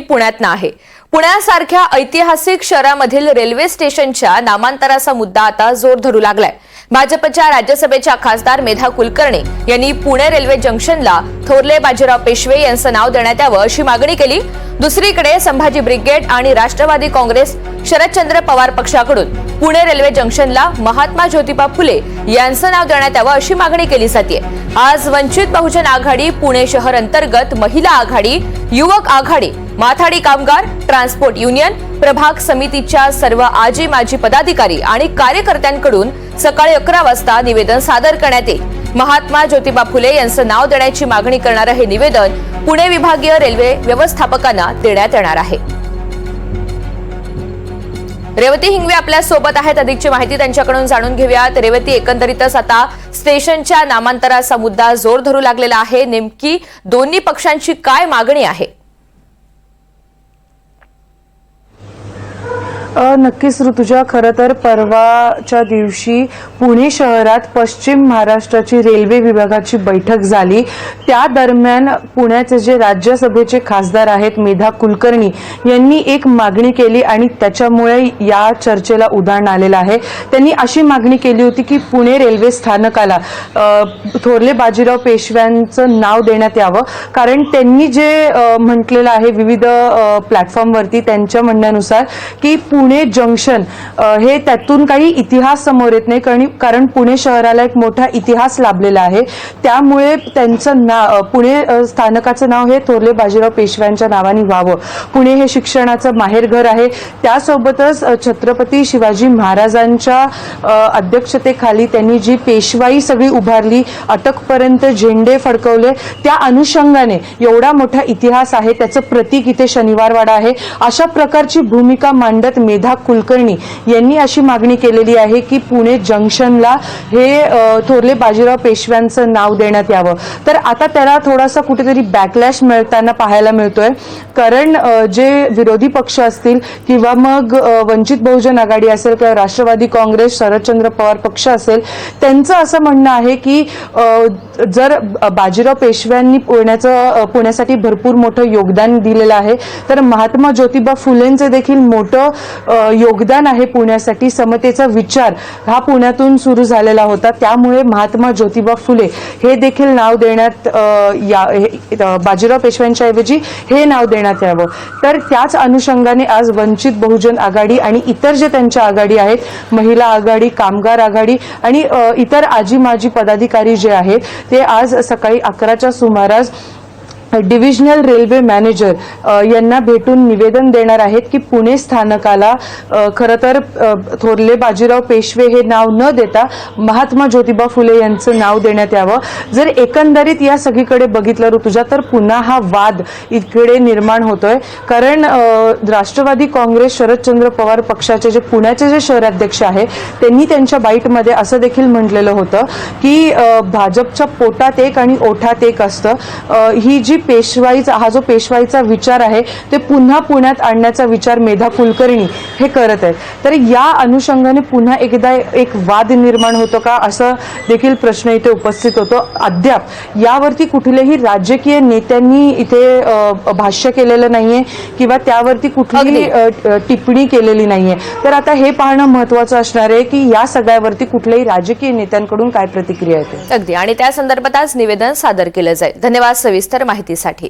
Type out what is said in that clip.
पुण्यात आहे. पुण्यासारख्या ऐतिहासिक शहरामधील रेल्वे स्टेशनच्या नामांतराचा मुद्दा आता जोर धरू लागलाय. भाजपच्या राज्यसभेच्या खासदार मेधा कुलकर्णी यांनी पुणे रेल्वे जंक्शनला थोरले बाजीराव पेशवे यांचं नाव देण्यात यावं अशी मागणी केली. दुसरीकडे संभाजी ब्रिगेड आणि राष्ट्रवादी काँग्रेस शरदचंद्र पवार पक्षाकडून पुणे रेल्वे जंक्शनला महात्मा ज्योतिबा फुले यांचं नाव देण्यात यावं अशी मागणी केली जाते आज वंचित बहुजन आघाडी पुणे शहर अंतर्गत महिला आघाडी युवक आघाडी माथाडी कामगार ट्रान्सपोर्ट युनियन प्रभाग समितीच्या सर्व आजी माजी पदाधिकारी आणि कार्यकर्त्यांकडून सकाळी अकरा वाजता निवेदन सादर करण्यात येईल. महात्मा ज्योतिबा फुले यांचं नाव देण्याची मागणी करणारं हे निवेदन पुणे विभागीय रेल्वे व्यवस्थापकांना देण्यात येणार आहे. रेवती हिंगवे आपल्यासोबत आहेत. अधिकची माहिती त्यांच्याकडून जाणून घेऊयात. रेवती एकंदरीतच आता स्टेशनच्या नामांतराचा मुद्दा जोर धरू लागलेला आहे. नेमकी दोन्ही पक्षांची काय मागणी आहे? नक्कीच ऋतुजा. खरं तर परवाच्या दिवशी पुणे शहरात पश्चिम महाराष्ट्राची रेल्वे विभागाची बैठक झाली. त्या दरम्यान पुण्याचे जे राज्यसभेचे खासदार आहेत मेधा कुलकर्णी यांनी एक मागणी केली आणि त्याच्यामुळे या चर्चेला उधाण आलेलं आहे. त्यांनी अशी मागणी केली होती की पुणे रेल्वे स्थानकाला थोरले बाजीराव पेशव्यांचं नाव देण्यात यावं. कारण त्यांनी जे म्हटलेलं आहे विविध प्लॅटफॉर्मवरती त्यांच्या म्हणण्यानुसार की पुणे पुणे जंक्शन. हे त्यातून काही इतिहास समोर येत नाही कारण कारण पुणे शहराला एक मोठा इतिहास लाभलेला आहे. त्यामुळे त्यांचं ना पुणे स्थानकाचं नाव हे थोरले बाजीराव पेशव्यांच्या नावाने व्हावं. पुणे हे शिक्षणाचं माहेरघर आहे. त्यासोबतच छत्रपती शिवाजी महाराजांच्या अध्यक्षतेखाली त्यांनी जी पेशवाई सगळी उभारली अटकपर्यंत झेंडे फडकवले त्या अनुषंगाने एवढा मोठा इतिहास आहे. त्याचं प्रतीक इथे शनिवारवाडा आहे. अशा प्रकारची भूमिका मांडत मे मेधा कुलकर्णी यांनी अशी मागणी केलेली आहे की पुणे जंक्शनला हे थोरले बाजीराव पेशव्यांचं नाव देण्यात यावं. तर आता त्याला थोडासा कुठेतरी बॅकलॅश मिळताना पाहायला मिळतोय. कारण जे विरोधी पक्ष असतील किंवा मग वंचित बहुजन आघाडी असेल किंवा राष्ट्रवादी काँग्रेस शरदचंद्र पवार पक्ष असेल त्यांचं असं म्हणणं आहे की जर बाजीराव पेशव्यांनी पुण्याचं पुण्यासाठी भरपूर मोठं योगदान दिलेलं आहे तर महात्मा ज्योतिबा फुलेंचं देखील मोठं योगदान आहे पुण्यासाठी समतेचा विचार हा पुण्यातून सुरू झालेला होता. त्यामुळे महात्मा ज्योतिबा फुले हे देखील नाव देण्यात या हे- बाजीराव पेशव्यांच्या ऐवजी हे नाव देण्यात यावं. तर त्याच अनुषंगाने आज वंचित बहुजन आघाडी आणि इतर जे त्यांच्या आघाडी आहेत महिला आघाडी कामगार आघाडी आणि इतर आजी माजी पदाधिकारी जे आहेत ते आज सकाळी अकराच्या सुमारास डिव्हिजनल रेल्वे मॅनेजर यांना भेटून निवेदन देणार आहेत की पुणे स्थानकाला खरं तर थोरले बाजीराव पेशवे हे नाव न देता महात्मा ज्योतिबा फुले यांचं नाव देण्यात यावं. जर एकंदरीत या सगळीकडे बघितलं ऋतुजा तर पुन्हा हा वाद इकडे निर्माण होतोय. कारण राष्ट्रवादी काँग्रेस शरदचंद्र पवार पक्षाचे जे पुण्याचे जे शहराध्यक्ष आहे त्यांनी त्यांच्या बाईटमध्ये असं देखील म्हटलेलं होतं की भाजपच्या पोटात एक आणि ओठात एक असतं. ही जी पेशवाईचा हा जो पेशवाईचा विचार आहे ते पुन्हा पुण्यात आणण्याचा विचार मेधा कुलकर्णी हे करत आहेत. तर या अनुषंगाने पुन्हा एकदा एक वाद निर्माण होतो का असं देखील प्रश्न इथे उपस्थित होतो. अद्याप यावरती कुठलेही राजकीय नेत्यांनी इथे भाष्य केलेलं नाहीये किंवा त्यावरती कुठलीही टिप्पणी केलेली नाहीये. तर आता हे पाहणं महत्वाचं असणार आहे की या सगळ्यावरती कुठल्याही राजकीय नेत्यांकडून काय प्रतिक्रिया येते? अगदी. आणि त्या संदर्भात आज निवेदन सादर केलं जाईल. धन्यवाद सविस्तर माहितीसाठी.